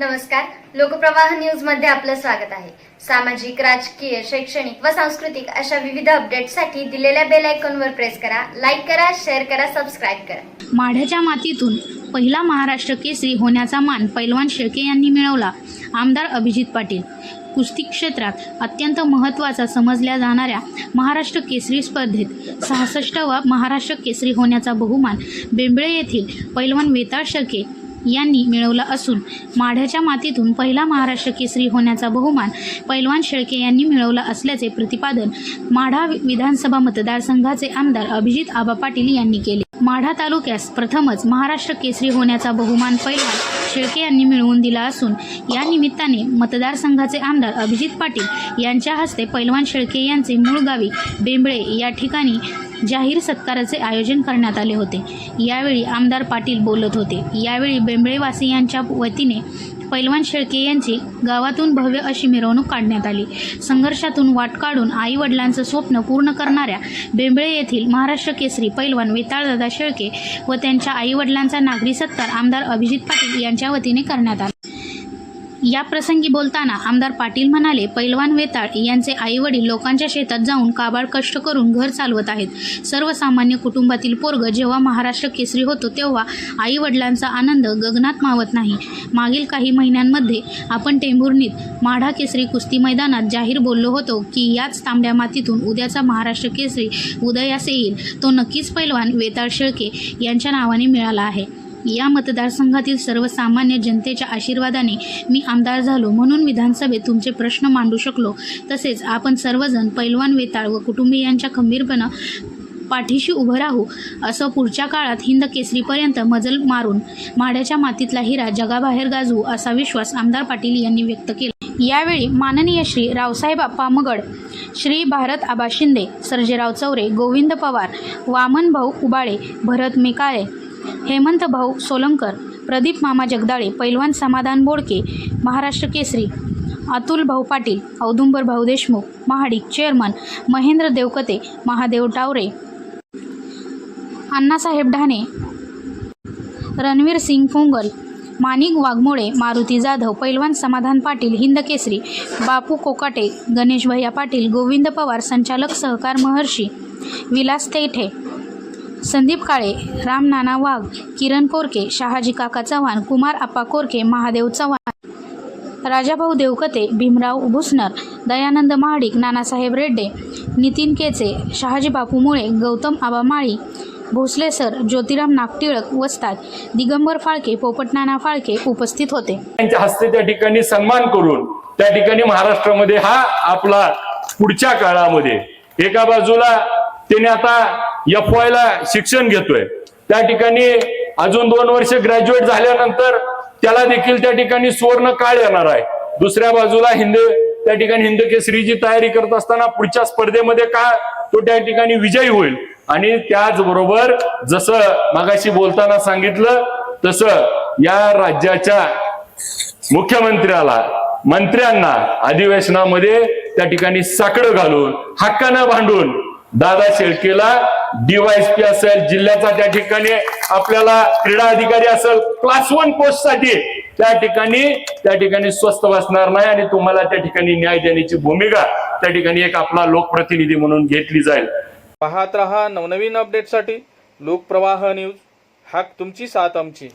नमस्कार. लोकप्रवाह न्यूजमध्ये आपलं स्वागत आहे. सामाजिक राजकीय शैक्षणिक व सांस्कृतिक अशा विविध अपडेटसाठी दिलेल्या बेल आयकॉनवर प्रेस करा लाईक करा शेअर करा सबस्क्राईब करा. माढ्याच्या मातीतून पहिला महाराष्ट्र केसरी होण्याचा मान पैलवान शेळके यांनी मिळवला आमदार अभिजित पाटील. कुस्ती क्षेत्रात अत्यंत महत्त्वाचा समजल्या जाणाऱ्या महाराष्ट्र केसरी स्पर्धेत सहासष्टावा महाराष्ट्र केसरी होण्याचा बहुमान बेंबळे येथील पैलवान वेताळ शेळके यांनी मिळवला असून माढ्याच्या मातीतून पहिला महाराष्ट्र केसरी होण्याचा बहुमान पैलवान शेळके यांनी मिळवला असल्याचे प्रतिपादन माढा विधानसभा मतदारसंघाचे आमदार अभिजित आबा पाटील यांनी केले. माढा तालुक्यास प्रथमच महाराष्ट्र केसरी होण्याचा बहुमान पैलवान शेळके यांनी मिळवून दिला असून या निमित्ताने मतदारसंघाचे आमदार अभिजित पाटील यांच्या हस्ते पैलवान शेळके यांचे मूळ गावी बेंबळे या ठिकाणी जाहीर सत्काराचे आयोजन करण्यात आले होते. यावेळी आमदार पाटील बोलत होते. यावेळी बेंबळेवासियांच्या वतीने पैलवान शेळके यांची गावातून भव्य अशी मिरवणूक काढण्यात आली. संघर्षातून वाट काढून आई वडिलांचं स्वप्न पूर्ण करणाऱ्या बेंबळे येथील महाराष्ट्र केसरी पैलवान वेताळदादा शेळके व त्यांच्या आई वडिलांचा नागरी सत्कार आमदार अभिजित पाटील यांच्या वतीने करण्यात आला. या प्रसंगी बोलताना आमदार पाटील म्हणाले पैलवान वेताळ यांचे आईवडील लोकांच्या शेतात जाऊन काबाड कष्ट करून घर चालवत आहेत. सर्वसामान्य कुटुंबातील पोरग जेव्हा महाराष्ट्र केसरी होतो तेव्हा आई वडिलांचा आनंद गगनात मावत नाही. मागील काही महिन्यांमध्ये आपण टेंभुर्णीत माढा केसरी कुस्ती मैदानात जाहीर बोललो होतो की याच तांबड्या मातीतून उद्याचा महाराष्ट्र केसरी उदयास येईल. तो नक्कीच पैलवान वेताळ शेळके यांच्या नावाने मिळाला आहे. या मतदारसंघातील सर्वसामान्य जनतेच्या आशीर्वादाने मी आमदार झालो. म्हणून विधानसभेत तुमचे प्रश्न मांडू शकलो. तसेच आपण सर्वजण पैलवान वेताळ व कुटुंबियांच्या खंबीरपणं पाठीशी उभं राहू असं पुढच्या काळात हिंद केसरीपर्यंत मजल मारून माड्याच्या मातीतला हिरा जगाबाहेर गाजवू असा विश्वास आमदार पाटील यांनी व्यक्त केला. यावेळी माननीय श्री रावसाहेब आप्पा मगड श्री भारत आबा शिंदे सर्जेराव चौरे गोविंद पवार वामन भाऊ उबाळे भरत मेकाळे हेमंत भाऊ सोलंकर प्रदीप मामा जगदाळे पैलवान समाधान बोडके महाराष्ट्र केसरी अतुल भाऊ पाटील औदुंबर भाऊ देशमुख महाडिक चेअरमन महेंद्र देवकते महादेव टावरे अण्णासाहेब ढाणे रणवीर सिंग पोंगल माणिक वाघमोळे मारुती जाधव पैलवान समाधान पाटील हिंद केसरी बापू कोकाटे गणेश भैया पाटील गोविंद पवार संचालक सहकार महर्षी विलास तेठे संदीप काळे राम नाना वाघ किरण कोरके शहाजी काका चव्हाण कुमार आप्पा कोरके महादेव चव्हाण राजाभाऊ देवकते भीमराव भुसनर दयानंद महाडिक नानासाहेब रेड्डे नितीन केचे शहाजी बापू मुळे गौतम आबा माळी भोसले सर ज्योतिराम नागटिळक वस्ताद दिगंबर फाळके पोपट नाना फाळके उपस्थित होते. त्यांच्या हस्ते त्या ठिकाणी सन्मान करून त्या ठिकाणी महाराष्ट्रामध्ये हा आपला पुढच्या काळामध्ये. एका बाजूला त्याने आता एफ ला शिक्षण घेतोय. त्या ठिकाणी अजून दोन वर्ष ग्रॅज्युएट झाल्यानंतर त्याला देखील त्या ठिकाणी सुवर्ण काळ येणार आहे. दुसऱ्या बाजूला हिंद त्या ठिकाणी हिंद केसरीची तयारी करत असताना पुढच्या स्पर्धेमध्ये का तो त्या ठिकाणी विजयी होईल? आणि त्याचबरोबर जसं मागाशी बोलताना सांगितलं तसं या राज्याच्या मुख्यमंत्र्याला मंत्र्यांना अधिवेशनामध्ये त्या ठिकाणी साकडं घालून हक्कानं भांडून दादा शेळकेला डीवायसपी असेल जिल्ह्याचा त्या ठिकाणी आपल्याला क्रीडा अधिकारी असेल क्लास वन पोस्टसाठी त्या ठिकाणी त्या ठिकाणी स्वस्त बसणार नाही आणि तुम्हाला त्या ठिकाणी न्याय देण्याची भूमिका त्या ठिकाणी एक आपला लोकप्रतिनिधी म्हणून घेतली जाईल. पाहत रहा नवनवीन अपडेटसाठी लोकप्रवाह न्यूज हाक तुमची साथ आमची.